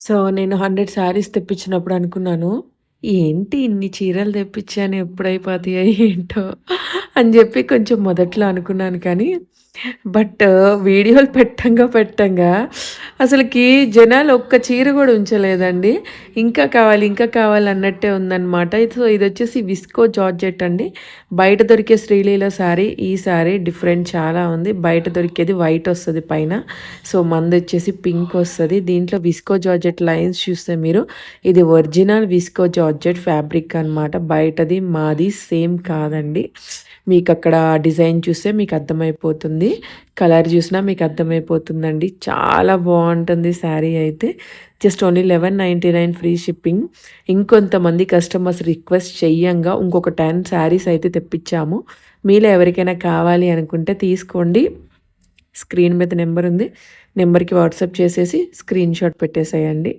So, నేను 100 శారీస్ తెప్పించినప్పుడు అనుకున్నాను. ఏంటి ఇన్ని చీరలు తెప్పించాను ఎప్పుడైపోతాయో ఏంటో అని చెప్పి కొంచెం మొదట్లో అనుకున్నాను కానీ, బట్ వీడియోలు పెట్టంగా పెట్టంగా అసలుకి జనాలు ఒక్క చీర కూడా ఉంచలేదండి. ఇంకా కావాలి, ఇంకా కావాలి అన్నట్టే ఉందనమాట. సో, ఇది వచ్చేసి విస్కో జార్జెట్ అండి. బయట దొరికే శ్రీలీల శారీ, ఈ శారీ డిఫరెంట్ చాలా ఉంది. బయట దొరికేది వైట్ వస్తుంది పైన. సో, మందొచ్చేసి పింక్ వస్తుంది దీంట్లో విస్కో జార్జెట్ లైన్స్ చూస్తే మీరు ఇది ఒరిజినల్ విస్కో జార్జెట్ ఫ్యాబ్రిక్ అనమాట. బయటది మాది సేమ్ కాదండి. మీకు అక్కడ డిజైన్ చూస్తే మీకు అర్థమైపోతుంది. కలర్ చూసినా మీకు అర్థమైపోతుందండి. చాలా బాగుంటుంది శారీ అయితే. Just only 1199 free shipping. ఇంకొంతమంది కస్టమర్స్ రిక్వెస్ట్ చెయ్యంగా ఇంకొక 10 శారీస్ అయితే తెప్పించాము. మీలో ఎవరికైనా కావాలి అనుకుంటే తీసుకోండి. స్క్రీన్ మీద నెంబర్ ఉంది. నెంబర్‌కి వాట్సాప్ చేసేసి స్క్రీన్ షాట్ పెట్టేసేయండి.